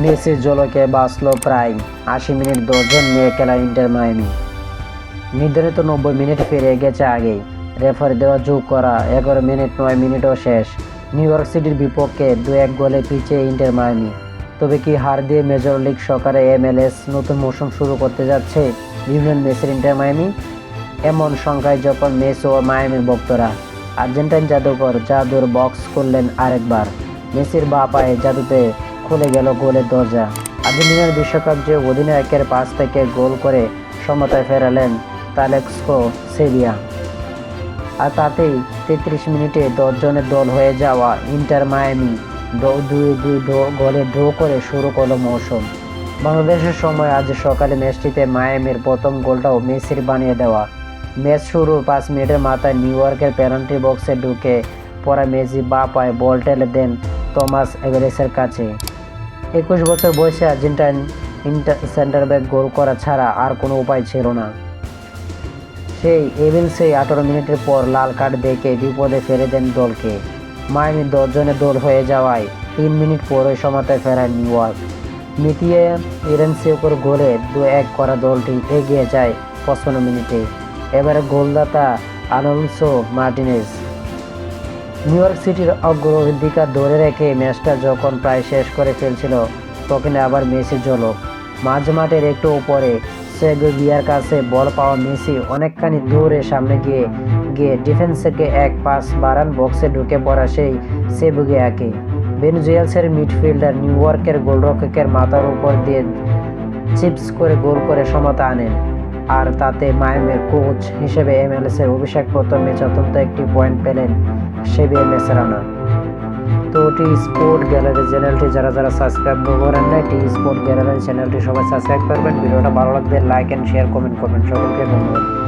মেসির জলকে বাঁচল প্রায় আশি মিনিট দশজন নিয়ে খেলা ইন্টার মায়ামি। নির্ধারিত নব্বই মিনিট ফিরে গেছে আগেই। রেফারি দেওয়া যোগ করা এগারো মিনিট নয় মিনিটও শেষ। নিউ ইয়র্ক সিটির বিপক্ষে দু এক গোলে পিছিয়ে ইন্টার মায়ামি। তবে কি হার দিয়ে মেজর লিগ সকারে এমএলএস নতুন মৌসুম শুরু করতে যাচ্ছে লিওনেল মেসির ইন্টার মায়ামি? এমন সংখ্যায় যখন মেস ও মায়ামির ভক্তরা আর্জেন্টাইন জাদুকর জাদুর বক্স করলেন আরেকবার, মেসির বা পায়ে জাদুতে খুলে গেল গোলের দরজা। আর্জেন্টিনার বিশ্বকাপ যে অধিনায়কের পাশ থেকে গোল করে সমতায় ফেরালেন তালেক্সকো সেভিয়া। আর তাতেই তেত্রিশ মিনিটে দশজনের দল হয়ে যাওয়া ইন্টার মায়ামি দুই দুই গোলে ড্র করে শুরু করল মৌসুম। বাংলাদেশের সময় আজ সকালে ম্যাচটিতে মায়ামির প্রথম গোলটাও মেসির বানিয়ে দেওয়া। ম্যাচ শুরুর পাঁচ মিনিটের মাথায় নিউ ইয়র্কের পেনাল্টি বক্সে ঢুকে পরে মেসি বা পায়ে বল টেলে দেন থমাস এভারেসের কাছে। একুশ বছর বয়সে Argentine Inter centre back goal করা ছাড়া আর কোনো উপায় ছিল না। সেই এভেন্সেই আঠারো মিনিটের পর লাল কার্ড দেখে বিপদে ফেলে দেন দলকে। মায়ামি দশজনের দল হয়ে যাওয়ায় তিন মিনিট পরে সমাতে ফেরায় নিউ ইয়র্ক মিতিয়ে ইরেন্সিওকর গোলে দু এক করা দলটি এগিয়ে যায় পঁচপান্ন মিনিটে। এবারে গোলদাতা আলোনসো মার্টিনেজ। নিউ ইয়র্ক সিটির অগ্রাধিকার ধরে রেখে ম্যাচটা যখন প্রায় শেষ করে ফেলছিল তখন আবার মেসি ঝলক মাঝ মাঠের একটু উপরে সেগোভিয়ার কাছে বল পাওয়া মেসি অনেকখানি দূরে সামনে গিয়ে গিয়ে ডিফেন্স থেকে এক পাস বারান বক্সে ঢুকে পড়া সেই সেবুগিয়াকে ভেনুজুয়েলসের মিডফিল্ডার নিউ ইয়র্কের গোলরক্ষকের মাথার উপর দিয়ে চিপস করে গোল করে সমতা আনেন। আর তাতে মায়ামের কোচ হিসেবে এম এল এস এর অভিষেক প্রথমে চতুর্থ একটি পয়েন্ট পেলেন সেবিএ মেসরানা তো টি স্পোর্ট গ্যালারি চ্যানেলটি যারা যারা সাবস্ক্রাইব করেন না টি স্পোর্ট গ্যালারি চ্যানেলটি সবাই সাবস্ক্রাইব করবেন। ভিডিওটা ভালো লাগবে লাইক অ্যান্ড শেয়ার কমেন্ট করবেন। সকলকে ধন্যবাদ।